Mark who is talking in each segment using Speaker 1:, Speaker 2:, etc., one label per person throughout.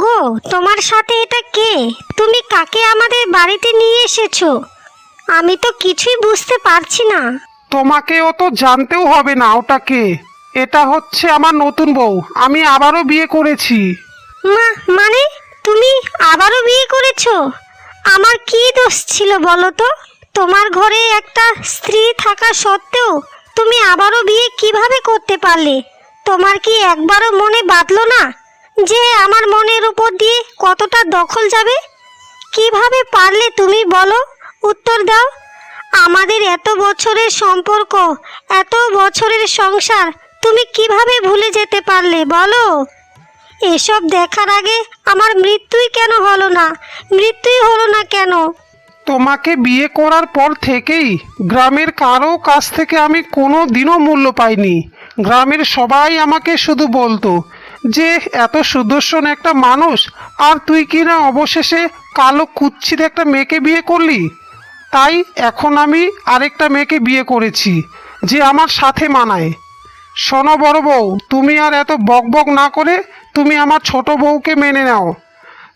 Speaker 1: ওগো তোমার সাথে এটা কে? তুমি কাকে আমাদের বাড়িতে নিয়ে এসেছ? আমি তো কিছুই বুঝতে পারছি না।
Speaker 2: তোমাকে ও তো জানতেও হবে না ওটা কে। এটা হচ্ছে আমার নতুন বউ। আমি আবারও বিয়ে করেছি।
Speaker 1: মা মানে? তুমি আবারও বিয়ে করেছ? আমার কি দোষ ছিল বলো তো? তোমার ঘরে একটা স্ত্রী থাকা সত্ত্বেও তুমি আবারও বিয়ে কীভাবে করতে পারলে? তোমার কি একবারও মনে বাঁধলো না যে আমার মনের উপর দিয়ে কতটা দখল যাবে? কীভাবে পারলে তুমি বলো? উত্তর দাও। আমাদের এত বছরের সম্পর্ক, এত বছরের সংসার, তুমি কীভাবে ভুলে যেতে পারলে বলো? এসব দেখার আগে আমার মৃত্যুই কেন হলো না? মৃত্যুই হলো না কেন?
Speaker 2: তোমাকে বিয়ে করার পর থেকেই গ্রামের কারও কাছ থেকে আমি কোনো দিনও মূল্য পাইনি। গ্রামের সবাই আমাকে শুধু বলতো যে এত সুদর্শন একটা মানুষ, আর তুই কি না অবশেষে কালো কুচ্ছিত একটা মেয়েকে বিয়ে করলি? তাই এখন আমি আরেকটা মেয়েকে বিয়ে করেছি, যে আমার সাথে মানায়। শোনো বড় বউ, তুমি আর এত বকবক না করে তুমি আমার ছোট বউকে মেনে নাও।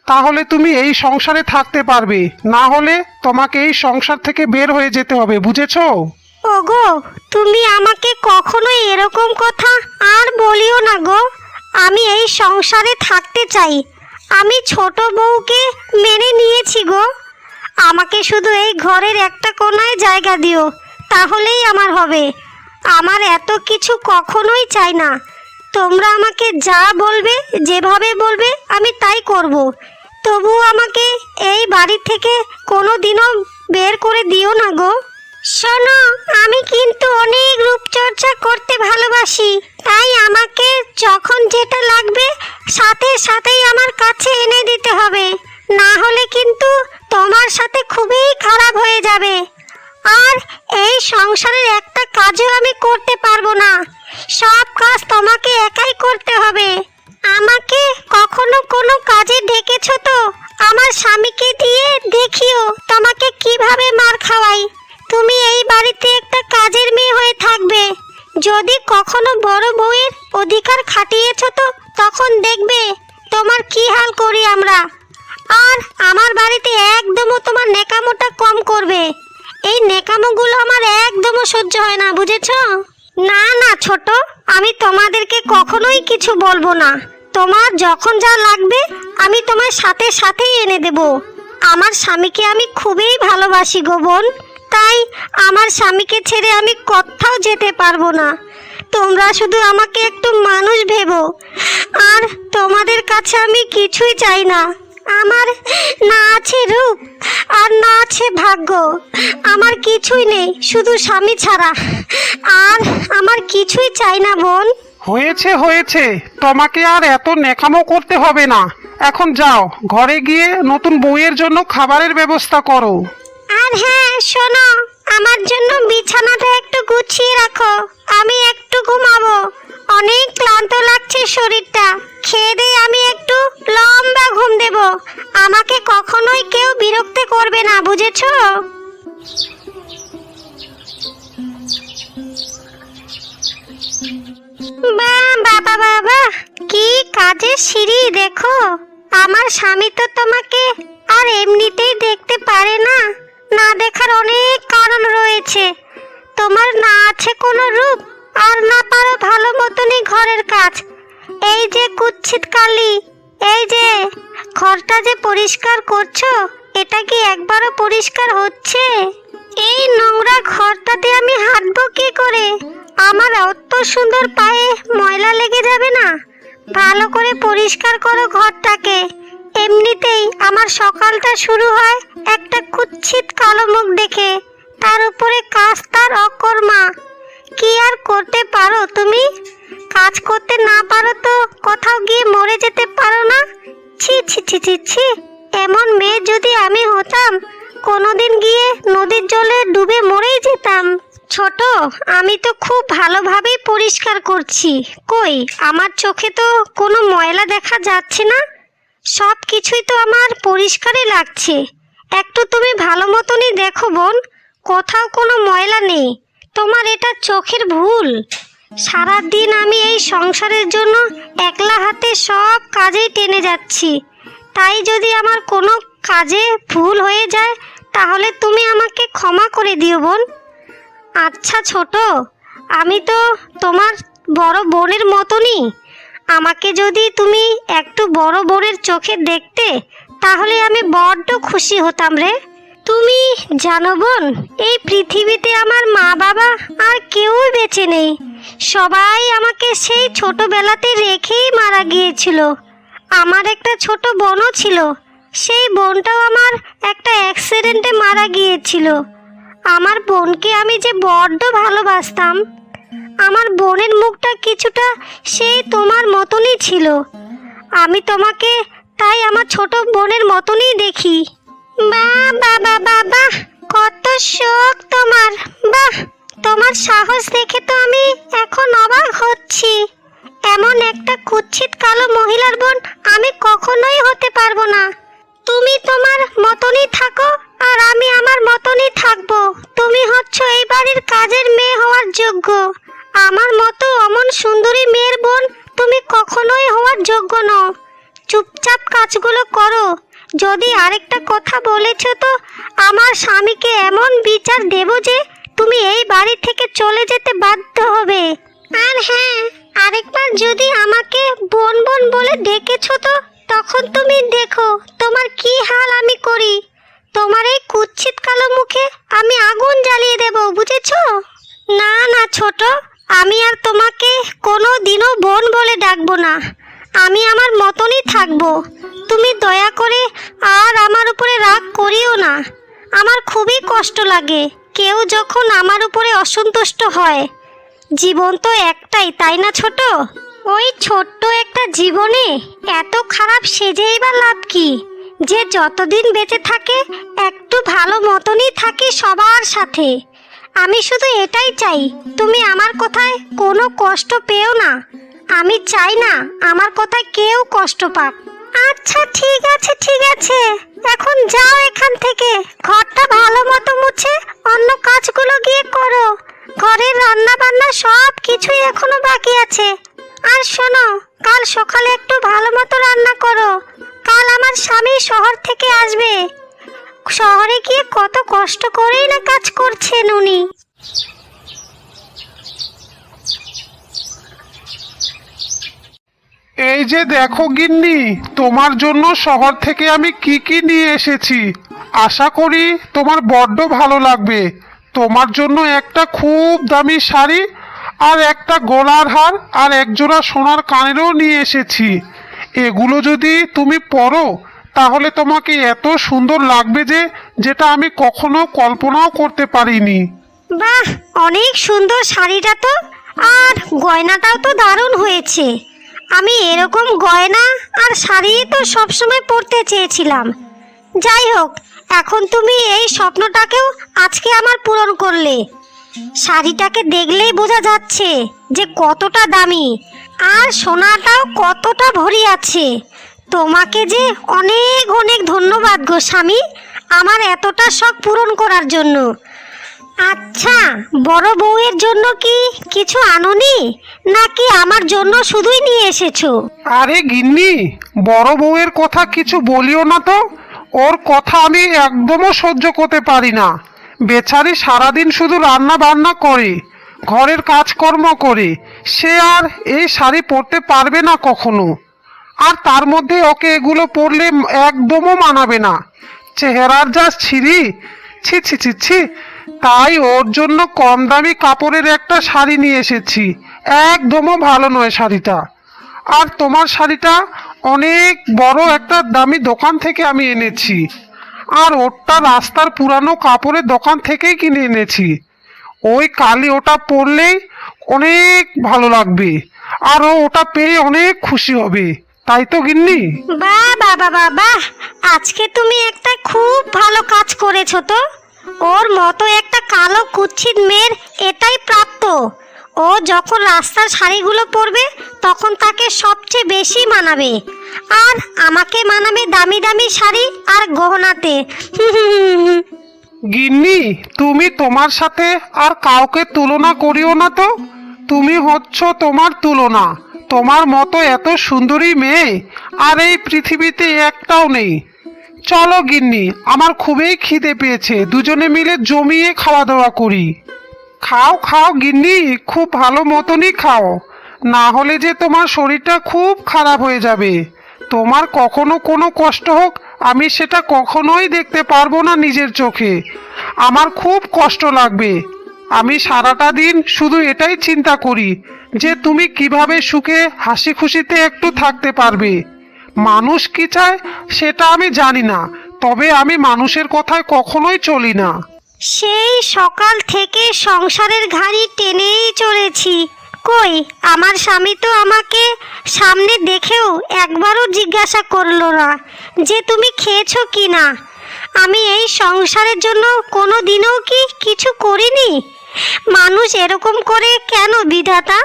Speaker 2: তাহলে তুমি এই সংসারে থাকতে পারবে, না হলে তোমাকে এই সংসার থেকে বের হয়ে যেতে হবে, বুঝেছ?
Speaker 1: ওগো, তুমি আমাকে কখনোই এরকম কথা আর বলিও না গো। আমি এই সংসারে থাকতে চাই। আমি ছোট বউকে মেনে নিয়েছি গো। আমাকে শুধু এই ঘরের একটা কোনায় জায়গা দিও, তাহলেই আমার হবে। আমার এত কিছু কখনোই চাই না। তোমরা আমাকে যা বলবে, যেভাবে বলবে, আমি তাই করব। তবু আমাকে এই বাড়ি থেকে কোনো দিনও বের করে দিও না গো। শোনো, আমি কিন্তু অনেক রূপচর্চা করতে ভালোবাসি, তাই আমাকে যখন যেটা লাগবে, সাথে সাথেই আমার কাছে এনে দিতে হবে। না হলে কিন্তু তোমার সাথে খুবই খারাপ হয়ে যাবে। আর এই সংসারের একটা কাজও আমি করতে পারব না। সব কাজ তোমাকে একাই করতে হবে। আমাকে কখনো কোনো কাজে ডেকেছো তো? আমার স্বামীকে দিয়ে দেখিও তোমাকে কীভাবে মার খাওয়াই। তুমি এই বাড়িতে একটা কাজের মেয়ে হয়ে থাকবে। যদি কখনো বড় বউয়ের অধিকার খাটিয়েছো তো তখন দেখবে তোমার কি হাল করি আমরা। আর আমার বাড়িতে একদমও তোমার নেকামোটা কম করবে। এই নেকামোগুলো আমার একদমও সহ্য হয় না, বুঝেছ? না না, ছোট, আমি তোমাদেরকে কখনোই কিছু বলব না। তোমার যখন যা লাগবে, আমি তোমার সাথে সাথেই এনে দেব। আমার স্বামীকে আমি খুবই ভালোবাসি গো বোন। তাই আমার স্বামীকে ছেড়ে আমি কোথাও যেতে পারব না। তোমরা শুধু আমাকে একটু মানুষ ভেবো। আর তোমাদের কাছে আমি কিছুই চাই না। আমার না আছে রূপ, আর না আছে ভাগ্য। আমার কিছুই নেই, শুধু স্বামী ছাড়া। আর আমার কিছুই চাই না, বোন।
Speaker 2: হয়েছে হয়েছে। তোমাকে আর এত নেকামো করতে হবে না। এখন যাও, ঘরে গিয়ে নতুন বউয়ের জন্য খাবারের ব্যবস্থা করো।
Speaker 1: আর হ্যাঁ শোনো, আমার জন্য বিছানাটা একটু গুছিয়ে রাখো, আমি একটু ঘুমাবো। অনেক ক্লান্ত লাগছে শরীরটা, খেয়ে দিয়ে আমি একটু লম্বা ঘুম দেব। আমাকে কখনোই কেউ বিরক্ত করবে না, বুঝেছ? বাবা বাবা, কি কাজের সিঁড়ি, দেখো। আমার স্বামী তো তোমাকে আর এমনিতেই দেখতে পারে না। না দেখার অনেক কারণ রয়েছে। তোমার না আছে কোনো রূপ আর না পারো ভালো মতনই ঘরের কাজ। এই যে কুচ্ছিত কালি, এই যে ঘরটা যে পরিষ্কার করছ, এটা কি একবারও পরিষ্কার হচ্ছে? এই নোংরা ঘরটাতে আমি হাঁটবো কি করে? আমার অত সুন্দর পায়ে ময়লা লেগে যাবে না? ভালো করে পরিষ্কার করো ঘরটাকে। এমনিতেই আমার সকালটা শুরু হয় একটা কুচ্ছিত কালো মুখ দেখে। তার উপরে কাজ তার অকর্মা। কি আর করতে পারো তুমি? কাজ করতে না পারো তো কোথাও গিয়ে মরে যেতে পারো না? ছি ছি ছি ছি ছি। এমন মেয়ে যদি আমি হতাম, কোনোদিন গিয়ে নদীর জলে ডুবে মরেই যেতাম। ছোট, আমি তো খুব ভালোভাবেই পরিষ্কার করছি। কই, আমার চোখে তো কোনো ময়লা দেখা যাচ্ছে না? সব কিছুই তো আমার পরিষ্কারই লাগছে। একটু তুমি ভালো মতনই দেখো বোন, কোথাও কোনো ময়লা নেই। তোমার এটা চোখের ভুল। সারা দিন আমি এই সংসারের জন্য একলা হাতে সব কাজেই টেনে যাচ্ছি। তাই যদি আমার কোনো কাজে ভুল হয়ে যায়, তাহলে তুমি আমাকে ক্ষমা করে দিও বোন। আচ্ছা ছোট, আমি তো তোমার বড় বোনের মতনই। আমাকে যদি তুমি একটু বড় বোনের চোখে দেখতে, তাহলে আমি বড্ড খুশি হতাম রে। তুমি জানো বোন, এই পৃথিবীতে আমার মা বাবা আর কেউই বেঁচে নেই। সবাই আমাকে সেই ছোটবেলাতে রেখেই মারা গিয়েছিল। আমার একটা ছোট বোনও ছিল। সেই বোনটাও আমার একটা অ্যাক্সিডেন্টে মারা গিয়েছিল। আমার বোনকে আমি যে বড্ড ভালোবাসতাম। আমার বোনের মুখটা কিছুটা সেই তোমার মতনই ছিল। আমি তোমাকে তাই আমার ছোট বোনের মতনই দেখি। বাহ বাবা বাবা কত শোক তোমার। বাহ, তোমার সাহস দেখে তো আমি এখন অবাক হচ্ছি। এমন একটা কুৎসিত কালো মহিলার বোন আমি কখনোই হতে পারব না। তুমি তোমার মতনই থাকো আর আমি আমার মতনই থাকব। তুমি হচ্ছ এই বাড়ির কাজের মেয়ে হওয়ার যোগ্য। আমার মতো অমন সুন্দরী মেয়ের বোন তুমি কখনোই হওয়ার যোগ্য নও। চুপচাপ কাজগুলো করো। যদি আরেকটা কথা বলেছ তো আমার স্বামীকে এমন বিচার দেব যে তুমি এই বাড়ি থেকে চলে যেতে বাধ্য হবে। আর হ্যাঁ আরেকবার যদি আমাকে বোন বোন বলে ডেকেছো তো তখন তুমি দেখো তোমার কি হাল আমি করি। তোমার এই কুৎসিত কালো মুখে আমি আগুন জ্বালিয়ে দেব, বুঝেছ? না না, ছোট। আমি আর তোমাকে কোনো দিনও বোন বলে ডাকবো না। আমি আমার মতনই থাকব। তুমি দয়া করে আর আমার উপরে রাগ করিও না। আমার খুবই কষ্ট লাগে। কেউ যখন আমার উপরে অসন্তুষ্ট হয়, জীবন তো একটাই, তাই না ছোট? ওই ছোট্ট একটা জীবনে এত খারাপ সেজেই বা লাভ কি? যে যতদিন বেঁচে থাকে, একটু ভালো মতনই থাকে সবার সাথে। আমি শুধু এটাই চাই, তুমি আমার কথায় কোনো কষ্ট পেও না। আমি চাই না আমার কথায় কেউ কষ্ট পাক। আচ্ছা ঠিক আছে ঠিক আছে। এখন যাও এখান থেকে। ঘরটা ভালো মতো মুছে অন্য কাজগুলো গিয়ে করো। ঘরের রান্না বান্না সব কিছুই এখনও বাকি আছে। আর শোনো, কাল সকালে একটু ভালো মতো রান্না করো। কাল আমার স্বামী শহর থেকে আসবে। শহরে গিয়ে কত কষ্ট করেই না কাজ করছেন উনি।
Speaker 2: এই যে দেখো গিন্নি, তোমার জন্য শহর থেকে আমি কি কি নিয়ে এসেছি। আশা করি তোমার বড্ড ভালো লাগবে। তোমার জন্য একটা খুব দামি শাড়ি আর একটা গলার হার আর একজোড়া সোনার কানেরও নিয়ে এসেছি। এগুলো যদি তুমি পরো তাহলে তোমাকে এত সুন্দর লাগবে যে, যেটা আমি কখনো কল্পনাও করতে পারিনি।
Speaker 1: বাহ, অনেক সুন্দর শাড়িটা তো। আর গয়নাটাও তো দারুণ হয়েছে। আমি এরকম গয়না আর শাড়ি তো সবসময় পরতে চেয়েছিলাম। যাই হোক, এখন তুমি এই স্বপ্নটাকেও আজকে আমার পূরণ করলে। শাড়িটাকে দেখলেই বোঝা যাচ্ছে যে কতটা দামি, আর সোনাটাও কতটা ভরি আছে। তোমাকে যে অনেক অনেক ধন্যবাদ গো স্বামী, আমার এতটা শখ পূরণ করার জন্য। আচ্ছা বড় বউয়ের জন্য কি কিছু আনোনি, নাকি আমার জন্য শুধুই নিয়ে এসেছ?
Speaker 2: আরে গিন্নি, বড় বউয়ের কথা কিছু বলিও না তো। ওর কথা আমি একদমও সহ্য করতে পারি না। বেচারি সারাদিন শুধু রান্না বান্না করে, ঘরের কাজকর্ম করে। সে আর এই শাড়ি পরতে পারবে না কখনো। আর তার মধ্যে ওকে এগুলো পরলে একদমও মানাবে না। চেহারার যা ছিঁড়ি ছি ছি ছি ছি, তাই ওর জন্য কম দামি কাপড়ের একটা শাড়ি নিয়ে এসেছি। একদমও ভালো নয় শাড়িটা। আর তোমার শাড়িটা অনেক বড় একটা দামি দোকান থেকে আমি এনেছি। আর ওরটা রাস্তার পুরানো কাপড়ের দোকান থেকেই কিনে এনেছি। ওই কালি ওটা পরলেই অনেক ভালো লাগবে। আর ও ওটা পেয়ে অনেক খুশি হবে। তাই তো গিন্নি।
Speaker 1: বাহ বাবা বাবা আজকে তুমি একটা খুব ভালো কাজ করেছ তো। ওর মতো একটা কালো কুচ্ছিত মেয়ের এটাই প্রাপ্ত। ও যখন রাস্তার শাড়িগুলো পরবে তখন তাকে সবচেয়ে বেশি মানাবে। আর আমাকে মানাবে দামি দামি শাড়ি আর গহনাতে।
Speaker 2: গিন্নি তুমি তোমার সাথে আর কাউকে তুলনা করিও না তো। তুমি হচ্ছ তোমার তুলনা। তোমার মতো এত সুন্দরী মেয়ে আর এই পৃথিবীতে একটাও নেই। চলো গিন্নি, আমার খুবই খিদে পেয়েছে। দুজনে মিলে জমিয়ে খাওয়া দাওয়া করি। খাও খাও গিন্নি, খুব ভালো মতনই খাও। না হলে যে তোমার শরীরটা খুব খারাপ হয়ে যাবে। তোমার কখনো কোনো কষ্ট হোক, আমি সেটা কখনোই দেখতে পারব না নিজের চোখে। আমার খুব কষ্ট লাগবে। আমি সারাটা দিন শুধু এটাই চিন্তা করি। যে তুমি কীভাবে সুখে হাসি খুশিতে একটু থাকতে পারবে? মানুষ কি চায় সেটা আমি জানি না, তবে আমি মানুষের কথায় কখনোই চলি না।
Speaker 1: সেই সকাল থেকে সংসারের ঘাড়ি টেনেই চলেছি। কই, আমার স্বামী তো আমাকে সামনে দেখেও একবারও জিজ্ঞাসা করল না যে তুমি খেয়েছো কি না। আমি এই সংসারের জন্য কোনো দিনও কি কিছু করিনি? মানুষ এরকম করে কেন বিধাতা?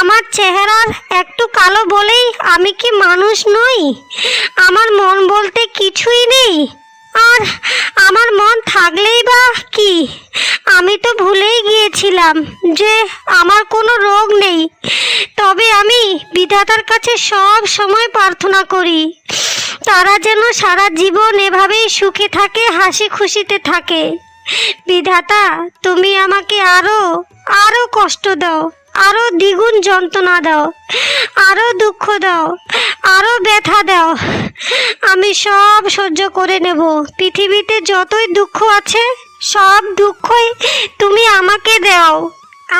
Speaker 1: আমার চেহারার একটু কালো বলেই আমি কি মানুষ নই? আমার মন বলতে কিছুই নেই। আর আমার মন থাকলেই বা কি? আমি তো ভুলেই গিয়েছিলাম যে আমার কোনো রোগ নেই। তবে আমি বিধাতার কাছে সব সময় প্রার্থনা করি, তারা যেন সারা জীবন এভাবেই সুখে থাকে, হাসি খুশিতে থাকে। বিধাতা, তুমি আমাকে আরও আরও কষ্ট দাও, আরও দ্বিগুণ যন্ত্রণা দাও, আরও দুঃখ দাও, আরও ব্যথা দাও। আমি সব সহ্য করে নেব। পৃথিবীতে যতই দুঃখ আছে, সব দুঃখই তুমি আমাকে দাও।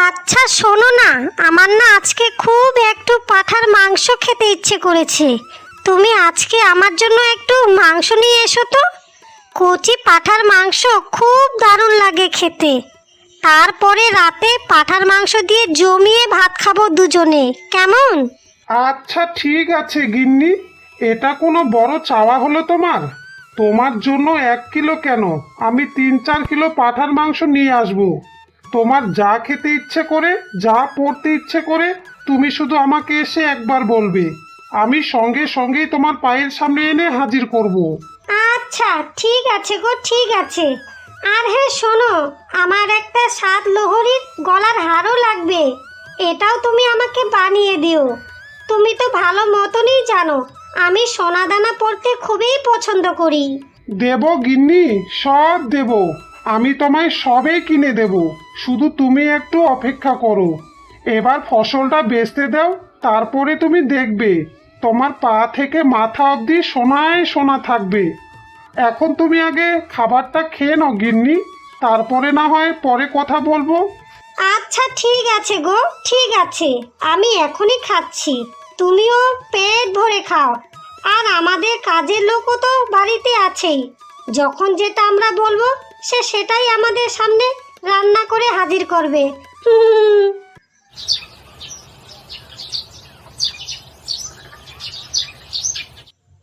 Speaker 1: আচ্ছা শোনো না, আমার না আজকে খুব একটু পাঠার মাংস খেতে ইচ্ছে করেছে। তুমি আজকে আমার জন্য একটু মাংস নিয়ে এসো তো। কচি পাঠার মাংস খুব দারুণ লাগে খেতে। তারপরে রাতে পাঠার মাংস দিয়ে জমিয়ে ভাত খাব দুজনে। কেমন?
Speaker 2: আচ্ছা ঠিক আছে গিন্নি। এটা কোনো বড় চাওয়া হলো তোমার? তোমার জন্য এক কিলো কেন? আমি তিন চার কিলো পাঠার মাংস নিয়ে আসব। তোমার যা খেতে ইচ্ছে করে, যা পড়তে ইচ্ছে করে, তুমি শুধু আমাকে এসে একবার বলবে। আমি সঙ্গে সঙ্গেই তোমার পায়ের সামনে এনে হাজির করব।
Speaker 1: আচ্ছা ঠিক আছে গো, ঠিক আছে। আর হ্যাঁ শোনো, আমার একটা সাত লোহরির গলার হারও লাগবে। এটাও তুমি আমাকে বানিয়ে দিও। তুমি তো ভালো মতনই জানো, আমি সোনা দানা পরতে খুবই পছন্দ করি।
Speaker 2: দেব গিন্নি, সব দেব। আমি তোমায় সবই কিনে দেব। শুধু তুমি একটু অপেক্ষা করো। এবার ফসলটা বেচতে দাও, তারপরে তুমি দেখবে। তোমার পা থেকে মাথা অবধি সোনায় সোনা থাকবে। এখন তুমি আগে খাবারটা খেয়ে নাও, গিন্নি। তারপরে না হয় পরে কথা বলব।
Speaker 1: আচ্ছা ঠিক আছে গো, ঠিক আছে। আমি এখনই খাচ্ছি। তুমিও পেট ভরে খাও। আর আমাদের কাজের লোকও তো বাড়িতে আছেই। যখন যেটা আমরা বলব, সে সেটাই আমাদের সামনে রান্না করে হাজির করবে।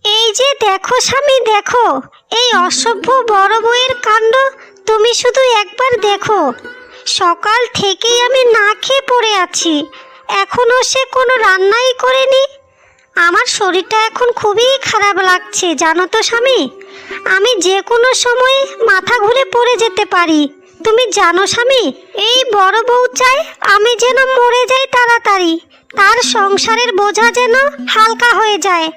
Speaker 1: এই যে দেখো স্বামী, দেখো। এই অসভ্য বড় বউয়ের কাণ্ড তুমি শুধু একবার দেখো। সকাল থেকেই আমি না খেয়ে পড়ে আছি। এখনও সে কোনো রান্নাই করেনি। আমার শরীরটা এখন খুবই খারাপ লাগছে, জানো তো স্বামী? আমি যে কোনো সময় মাথা ঘুরে পড়ে যেতে পারি। তুমি জানো স্বামী, এই বড় বউ চাই আমি যেন মরে যাই তাড়াতাড়ি। তার সংসারের বোঝা যেন হালকা হয়ে যায়।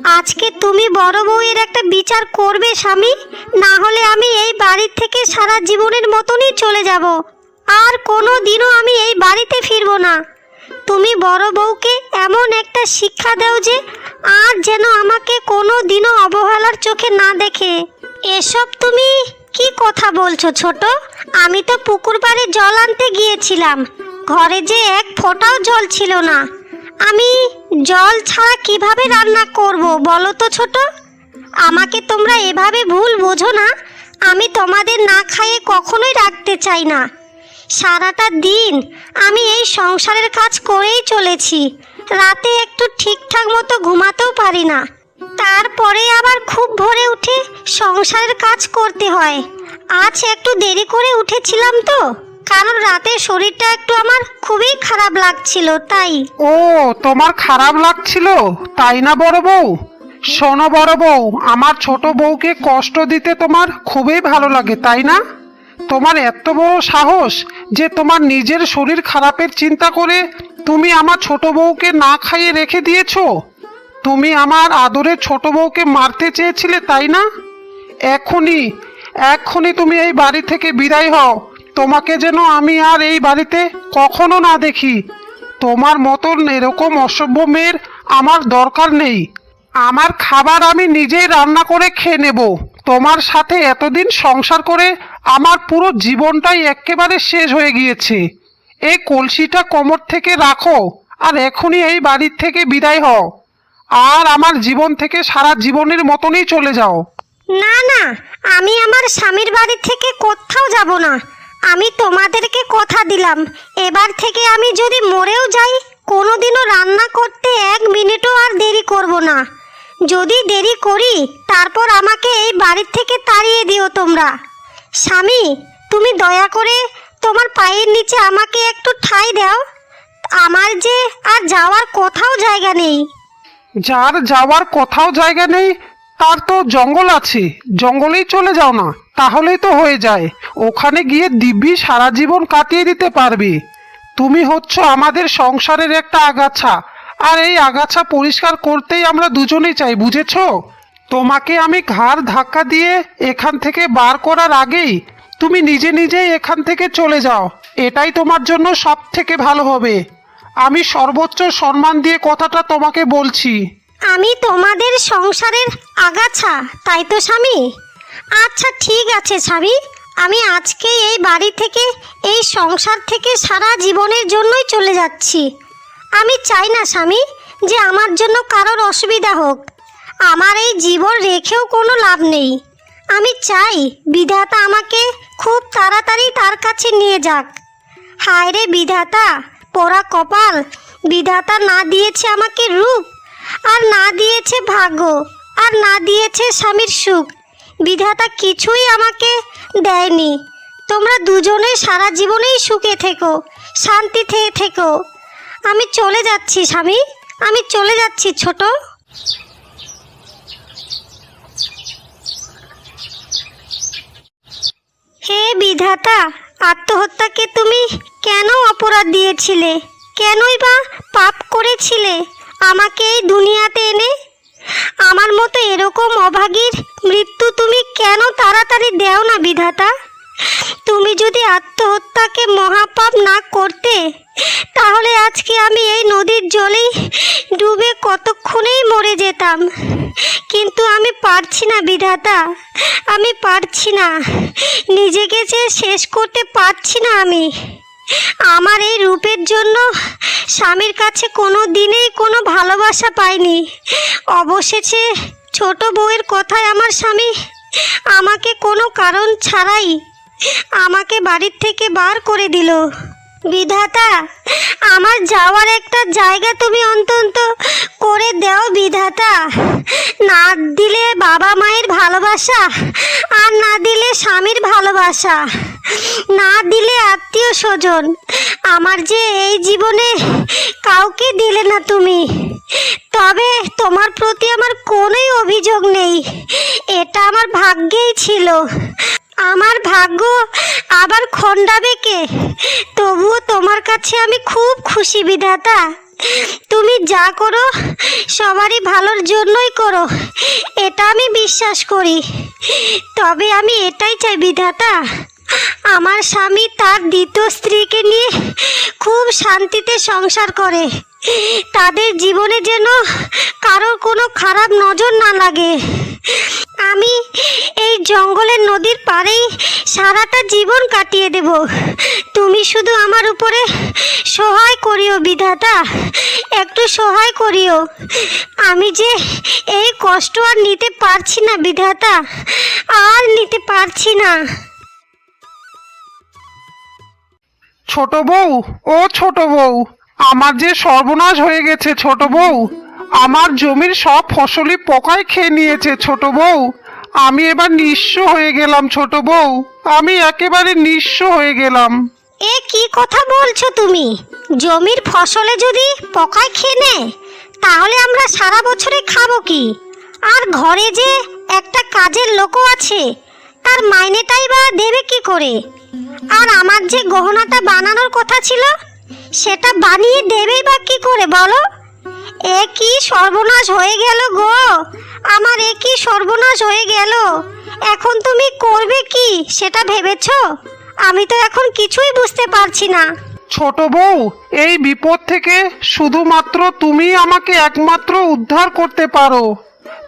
Speaker 1: আজকে তুমি বড় বউয়ের একটা বিচার করবে, স্বামী। না হলে আমি এই বাড়ির থেকে সারা জীবনের মতনই চলে যাব। আর কোনো দিনও আমি এই বাড়িতে ফিরবো না। তুমি বড় বউকে এমন একটা শিক্ষা দাও যে, আর যেন আমাকে কোনো দিনও অবহেলার চোখে না দেখে। এসব তুমি কি কথা বলছো ছোট? আমি তো পুকুর পাড়ে জল আনতে গিয়েছিলাম। ঘরে যে এক ফোঁটাও জল ছিল না। আমি জল ছাড়া কীভাবে রান্না করব বলো তো ছোট? আমাকে তোমরা এভাবে ভুল বোঝো না। আমি তোমাদের না খাইয়ে কখনোই রাখতে চাই না। সারাটা দিন আমি এই সংসারের কাজ করেই চলেছি। রাতে একটু ঠিকঠাক মতো ঘুমাতেও পারি না। তারপরে আবার খুব ভোরে উঠে সংসারের কাজ করতে হয়। আজ একটু দেরি করে উঠেছিলাম তো। কারণ রাতে শরীরটা একটু আমার খুবই খারাপ লাগছিল, তাই।
Speaker 2: ও, তোমার খারাপ লাগছিল? তাই না, বড় বউ? শোনো, বড় বউ, আমার ছোট বউকে কষ্ট দিতে তোমার খুবই ভালো লাগে, তাই না? তোমার এত বড় সাহস যে তোমার নিজের শরীর খারাপের চিন্তা করে তুমি আমার ছোট বউকে না খাইয়ে রেখে দিয়েছ? তুমি আমার আদরের ছোট বউকে মারতে চেয়েছিলে, তাই না? এখনই এক্ষুনি তুমি এই বাড়ি থেকে বিদায় হও। তোমাকে যেন আমি আর এই বাড়িতে কখনো না দেখি। তোমার মতন এরকম অসভ্য মেয়ের আমার দরকার নেই। আমার খাবার আমি নিজেই রান্না করে খেয়ে নেব। তোমার সাথে এতদিন সংসার করে আমার পুরো জীবনটাই একেবারে শেষ হয়ে গিয়েছে। এই কলসিটা কোমর থেকে রাখো আর এখনই এই বাড়ির থেকে বিদায় হও। আর আমার জীবন থেকে সারা জীবনের মতনই চলে যাও।
Speaker 1: না না, আমি আমার স্বামীর বাড়ি থেকে কোথাও যাব না। আমি তোমাদেরকে কথা দিলাম। এবার থেকে আমি যদি মরেও যাই, কোনোদিনও রান্না করতে এক মিনিটও আর দেরি করব না। যদি দেরি করি, তারপর আমাকে এই বাড়ির থেকে তাড়িয়ে দিও তোমরা। স্বামী, তুমি দয়া করে তোমার পায়ের নিচে আমাকে একটু ঠাঁই দাও। আমার যে আর যাওয়ার কোথাও জায়গা নেই।
Speaker 2: যার যাওয়ার কোথাও জায়গা নেই, তার তো জঙ্গল আছে। জঙ্গলেই চলে যাও না। তাহলেই তো হয়ে যায়। ওখানে গিয়ে দিব্যি সারা জীবন কাটিয়ে দিতে পারবে। তুমি হচ্ছ আমাদের সংসারের একটা আগাছা। আর এই আগাছা পরিষ্কার করতেই আমরা দুজনেই চাই, বুঝেছ? তোমাকে আমি ঘাড় ধাক্কা দিয়ে এখান থেকে বার করার আগেই তুমি নিজে নিজেই এখান থেকে চলে যাও। এটাই তোমার জন্য সব থেকে ভালো হবে। আমি সর্বোচ্চ সম্মান দিয়ে কথাটা তোমাকে বলছি।
Speaker 1: আমি তোমাদের সংসারের আগাছা, তাই তো স্বামী? আচ্ছা ঠিক আছে স্বামী আমি আজকে এই বাড়ি থেকে, এই সংসার থেকে সারা জীবনের জন্যই চলে যাচ্ছি। আমি চাই না স্বামী, যে আমার জন্য কারোর অসুবিধা হোক। আমার এই জীবন রেখেও কোনো লাভ নেই। আমি চাই বিধাতা আমাকে খুব তাড়াতাড়ি তার কাছে নিয়ে যাক। হায় রে বিধাতা, পোড়া কপাল। বিধাতা না দিয়েছে আমাকে রূপ, আর না দিয়েছে ভাগ্য, আর না দিয়েছে স্বামীর সুখ। বিধাতা কিছুই আমাকে দেয়নি। তোমরা দুজনে সারা জীবনেই সুখে থেকো শান্তিতে থেকো। আমি চলে যাচ্ছি, স্বামী। আমি চলে যাচ্ছি, ছোট। হে বিধাতা, আত্মহত্যাকে তুমি কেন অপরাধ দিয়েছিলে? কেনই বা পাপ করেছিলে আমাকে এই দুনিয়াতে এনে? আমার মতো এরকম অভাগীর তাড়াতাড়ি দেও না, বিধাতা। তুমি যদি আত্মহত্যাকে মহাপাপ না করতে, তাহলে আজকে আমি এই নদীর জলেই ডুবে কতক্ষণেই মরে যেতাম। কিন্তু আমি পারছি না, বিধাতা। আমি পারছি না। নিজেকে যে শেষ করতে পারছি না আমি। আমার এই রূপের জন্য স্বামীর কাছে কোনো দিনেই কোনো ভালোবাসা পাইনি। অবশেষে ছোট বউয়ের কথায় আমার স্বামী আমাকে কোনো কারণ ছাড়াই আমাকে বাড়ির থেকে বার করে দিল। বিধাতা, আমার যাওয়ার একটা জায়গা তুমি অন্তত করে দাও বিধাতা। না দিলে বাবা মায়ের ভালোবাসা আর না দিলে স্বামীর ভালোবাসা। না দিলে আত্মীয় স্বজন। আমার যে এই জীবনে কাউকে দিলে না তুমি। তবে তোমার প্রতি আমার কোনোই অভিযোগ নেই। এটা আমার ভাগ্যেই ছিল। আমার ভাগ্য আবার খণ্ডাবে কে? তবুও তোমার কাছে আমি খুব খুশি বিধাতা। তুমি যা করো, সবারই ভালোর জন্যই করো। এটা আমি বিশ্বাস করি। তবে আমি এটাই চাই বিধাতা, আমার স্বামী তার দ্বিতীয় স্ত্রীকে নিয়ে খুব শান্তিতে সংসার করে। তাদের জীবনে যেন কারোর কোনো খারাপ নজর না লাগে। আমি এই জঙ্গলের নদীর পাড়েই সারাটা জীবন কাটিয়ে দেব। তুমি শুধু আমার উপরে সহায় করিও, বিধাতা। একটু সহায় করিও। আমি যে এই কষ্ট আর নিতে পারছি না, বিধাতা। আর নিতে পারছি না।
Speaker 2: ছোট বউ, ও ছোট বউ। আমার যে সর্বনাশ হয়ে গেছে ছোট বউ, আমার জমির সব ফসলই পোকায় খেয়ে নিয়েছে ছোট বউ। আমি এবার নিঃস্ব হয়ে গেলাম ছোট বউ, আমি একেবারে নিঃস্ব হয়ে গেলাম।
Speaker 1: এ কি কথা বলছো তুমি? জমির ফসলে যদি পোকায় খেয়ে নেয়, তাহলে আমরা সারা বছরে খাব কি? আর ঘরে যে একটা কাজের লোকও আছে, তার মাইনেটাই বা দেবে কি করে? আর আমার যে গহনাটা বানানোর কথা ছিল সেটা বানিয়ে দেবেই বা কি করে বলো? এ কি সর্বনাশ হয়ে গেল গো? আমার এ কি সর্বনাশ হয়ে গেল? এখন তুমি করবে কি সেটা ভেবেছো? আমি তো এখন কিছুই বুঝতে পারছি না।
Speaker 2: ছোট বউ, এই বিপদ থেকে শুধুমাত্র তুমি আমাকে একমাত্র উদ্ধার করতে পারো।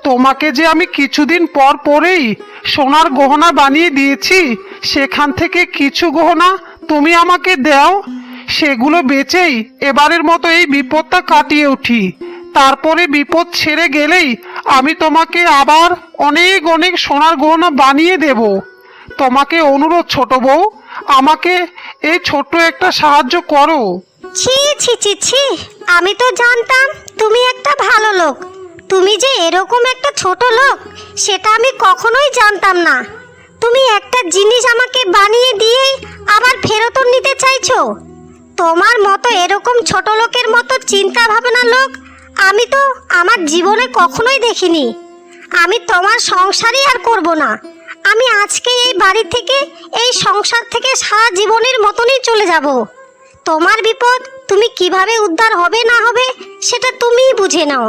Speaker 2: তোমাকে যে আমি কিছুদিন পর পরেই সোনার গহনা বানিয়ে দিয়েছি, সেখান থেকে কিছু গহনা তুমি আমাকে দাও? সেগুলো বেচেই এবারের মতো এই বিপদটা কাটিয়ে উঠি। তারপরে বিপদ ছেড়ে গেলেই আমি তোমাকে আবার অনেক অনেক সোনার গহনা বানিয়ে দেব। তোমাকে অনুরোধ ছোট বউ, আমাকে এই ছোট্ট একটা সাহায্য করো।
Speaker 1: ছি ছি ছি আমি তো জানতাম তুমি একটা ভালো লোক। তুমি যে এরকম একটা ছোট লোক, সেটা আমি কখনোই জানতাম না। তুমি একটা জিনিস আমাকে বানিয়ে দিয়েই আবার ফেরতও নিতে চাইছো। তোমার মতো এরকম ছোট লোকের মতো চিন্তা ভাবনা লোক আমি তো আমার জীবনে কখনোই দেখিনি। আমি তোমার সংসারই আর করব না। আমি আজকে এই বাড়ি থেকে, এই সংসার থেকে সারা জীবনের মতনই চলে যাব। তোমার বিপদ তুমি কীভাবে উদ্ধার হবে না হবে সেটা তুমিই বুঝে নাও।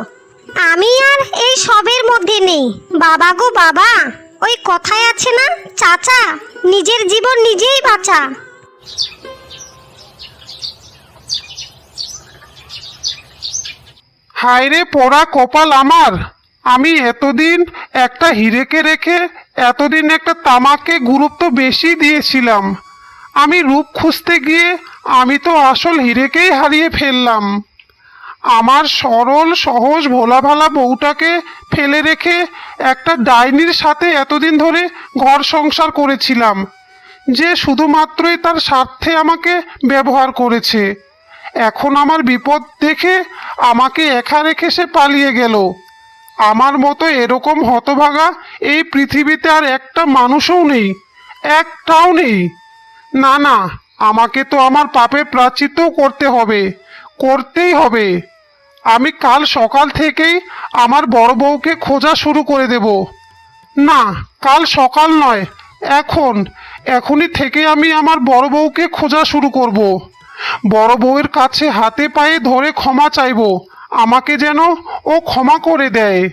Speaker 1: আমি আর এই সবের মধ্যে নেই। বাবা গো বাবা, ওই কথায় আছে না, চাচা, নিজের জীবন নিজেই বাঁচা।
Speaker 2: হায় রে পোড়া কপাল আমার। আমি এতদিন একটা হিরেকে রেখে, এতদিন একটা তামাকে গুরুত্ব বেশি দিয়েছিলাম। আমি রূপ খুঁজতে গিয়ে আমি তো আসল হিরেকেই হারিয়ে ফেললাম। আমার সরল, সহজ ভোলা ভালা বউটাকে ফেলে রেখে একটা ডাইনির সাথে এতদিন ধরে ঘর সংসার করেছিলাম, যে শুধুমাত্রই তার স্বার্থে আমাকে ব্যবহার করেছে। এখন আমার বিপদ দেখে আমাকে একা রেখে সে পালিয়ে গেল। আমার মতো এরকম হতভাগা এই পৃথিবীতে আর একটা মানুষও নেই, একটাও নেই। না না, আমাকে তো আমার পাপে প্রাচিত্য করতে হবে, করতেই হবে। আমি কাল সকাল থেকেই আমার বড় বউকে খোঁজা শুরু করে দেব। না, কাল সকাল নয়, এখন, এখনই থেকে আমি আমার বড় বউকে খোঁজা শুরু করব। বড় বউয়ের কাছে হাতে পায়ে ধরে ক্ষমা চাইব, আমাকে যেন ও ক্ষমা করে দেয়।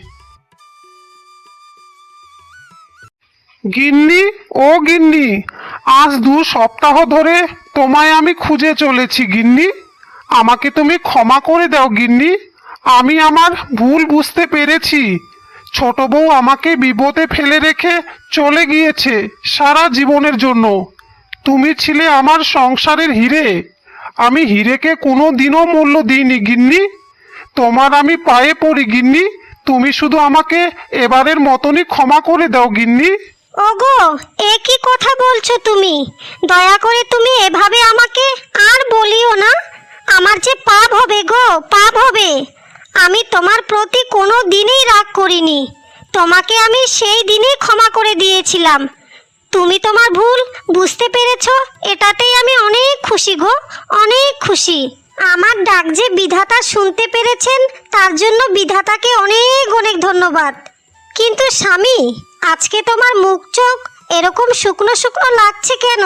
Speaker 2: গিন্নি, ও গিন্নি, আজ দু সপ্তাহ ধরে তোমায় আমি খুঁজে চলেছি গিন্নি। আমাকে তুমি ক্ষমা করে দাও গিন্নি। আমি আমার ভুল বুঝতে পেরেছি। ছোট বউ আমাকে বিপদে ফেলে রেখে চলে গিয়েছে সারা জীবনের জন্য। তুমি ছিলে আমার সংসারের হিরে। আমি হিরেকে কোনো দিনও মূল্য দিইনি, গিন্নি। তোমার আমি পায়ে পড়ি, গিন্নি। তুমি শুধু আমাকে এবারের মতনই ক্ষমা করে দাও, গিন্নি।
Speaker 1: ওগো, এ কি কথা বলছো তুমি? দয়া করে তুমি এভাবে আমাকে আর বলিও না। আমার যে পাপ হবে গো, পাপ হবে। আমি তোমার প্রতি কোনো দিনই রাগ করিনি। তোমাকে আমি সেই দিনই ক্ষমা করে দিয়েছিলাম। তুমি তোমার ভুল বুঝতে পেরেছ? এটাতেই আমি অনেক খুশি গো, অনেক খুশি। আমার ডাক যে বিধাতা শুনতে পেরেছেন, তার জন্য বিধাতাকে অনেক অনেক ধন্যবাদ। কিন্তু স্বামী, আজকে তোমার মুখ চোখ এরকম শুকনো শুকনো লাগছে কেন?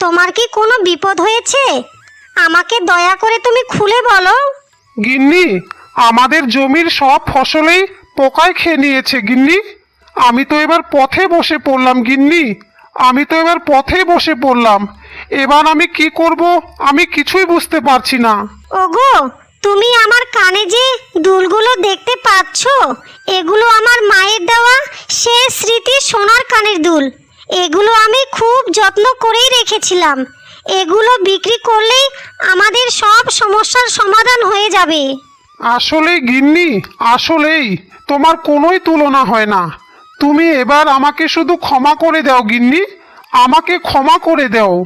Speaker 1: তোমার কি কোনো বিপদ হয়েছে? আমাকে দয়া করে তুমি খুলে বলো।
Speaker 2: গিন্নি, আমাদের জমির সব ফসলেই পোকায় খেয়ে নিয়েছে গিন্নি। আমি তো এবার পথে বসে পড়লাম গিন্নি। আমি তো এবার পথে বসে পড়লাম। এবার আমি কি করব আমি কিছুই বুঝতে পারছি না।
Speaker 1: ওগো তুমি আমার কানে যে দুলগুলো দেখতে পাচ্ছ এগুলো আমার মায়ের দেওয়া সে স্মৃতি সোনার কানের দুল। এগুলো আমি খুব যত্ন করেই রেখেছিলাম। এগুলো বিক্রি করলেই আমাদের সব সমস্যার সমাধান হয়ে যাবে।
Speaker 2: আসলেই গিন্নি আসলেই। তোমার কোনোই তুলনা হয় না। তুমি এবার আমাকে শুধু ক্ষমা করে দাও গিন্নি। আমাকে ক্ষমা করে দাও।